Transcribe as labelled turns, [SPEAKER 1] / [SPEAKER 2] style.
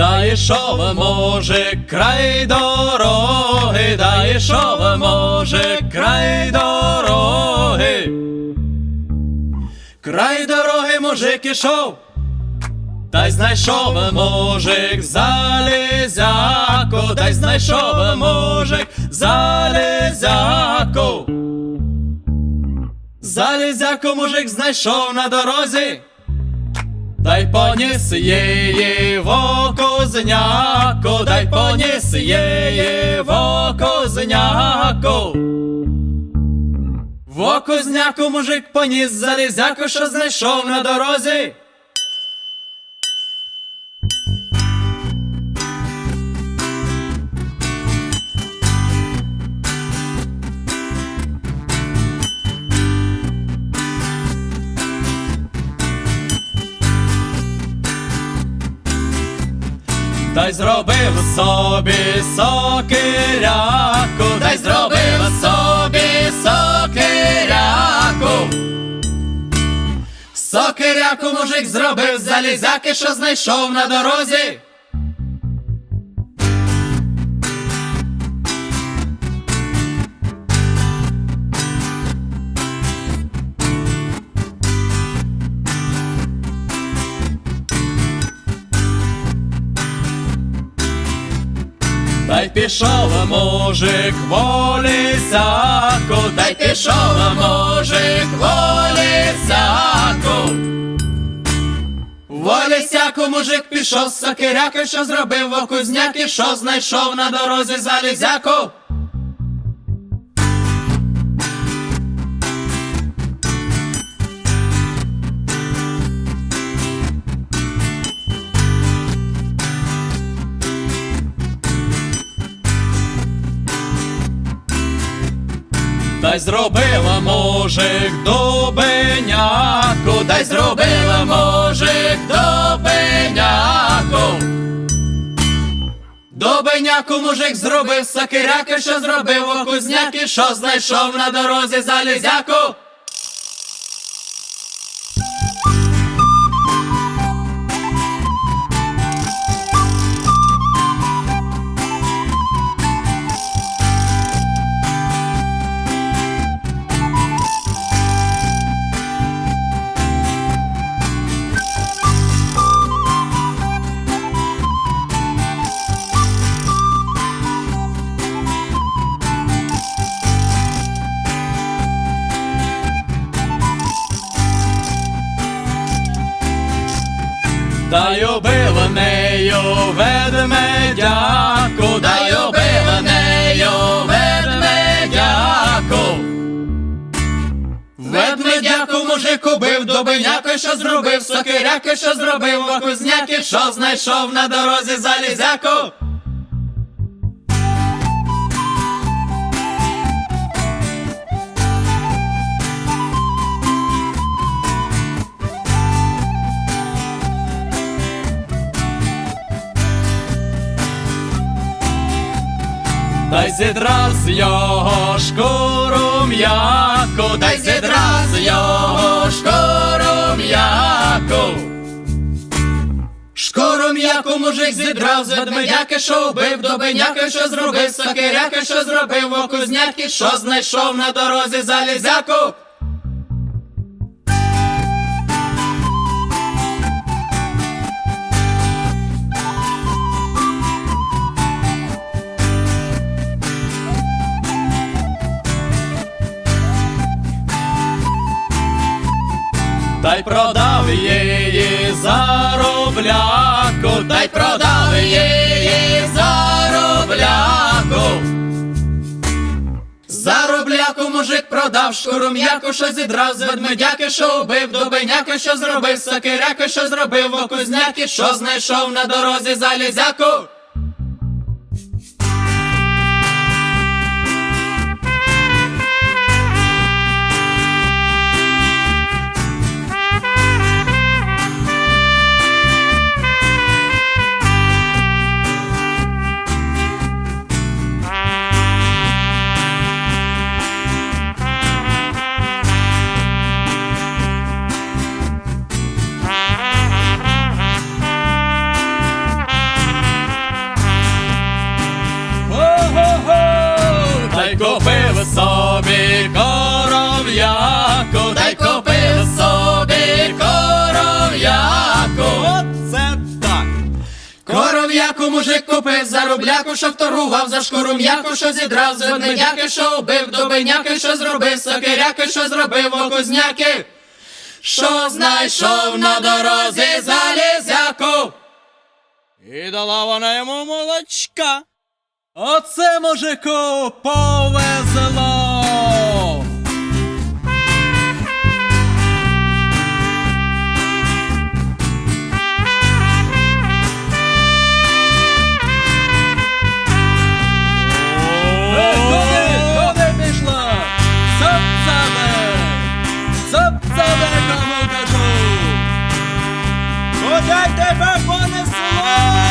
[SPEAKER 1] йшов мужик край дороги, да йшов мужик край дороги. Край дороги мужик ішов, та й знайшов мужик залізяку, та й знайшов мужик залізяку. Залізяку мужик знайшов на дорозі, та й поніс її в дай поніс її в Во козняку мужик поніс залізяку, що знайшов на дорозі. Та й зробив собі сокиряку, та й зробив собі сокиряку. Сокиряку мужик зробив залізяки, що знайшов на дорозі. Та й пішов мужик волісяку, та й пішов мужик волісяку. Волісяку мужик пішов з сокиряки, що зробив окузняки, що знайшов на дорозі залізяку. Дай зробила мужик добеняку, дай зробила мужик добеняку. Добеняку мужик зробив сакиряки, що зробив окузняки, що знайшов на дорозі залізяку. Та й убив нею ведмедяку, та й убив нею ведмедяку. Ведмедяку мужик убив добиняки, що зробив сокиряки, що зробив окузняки, що знайшов на дорозі залізяку. Дай зідрав з його шкуру м'яку, дай зідраз його шкуру м'яку. Шкуру м'яку мужик зідрав з ведмедяки, що вбив добиняки, що зробив сокиряки, що зробив окузняки, що знайшов на дорозі залізяку. Продав її за рубляку, та й продав її за рубляку. За рубляку мужик продав шкуру м'яку, що зідрав з ведмедяки, що убив добиняки, що зробив сокиряки, що зробив окузняки, що знайшов на дорозі залізяку. Дай купив собі коров'яку, дай купив собі коров'яку.
[SPEAKER 2] Оце так.
[SPEAKER 1] Коров'яку мужик купив за рубляку, що вторгував за шкуру м'яку, що зідрав з ведмедяки, що убив добиняки, що зробив сокиряки, що зробив окузняки, що знайшов на дорозі залізяку.
[SPEAKER 2] І дала вона йому молочка. Оце мужику повезло. Куди тебе понесло?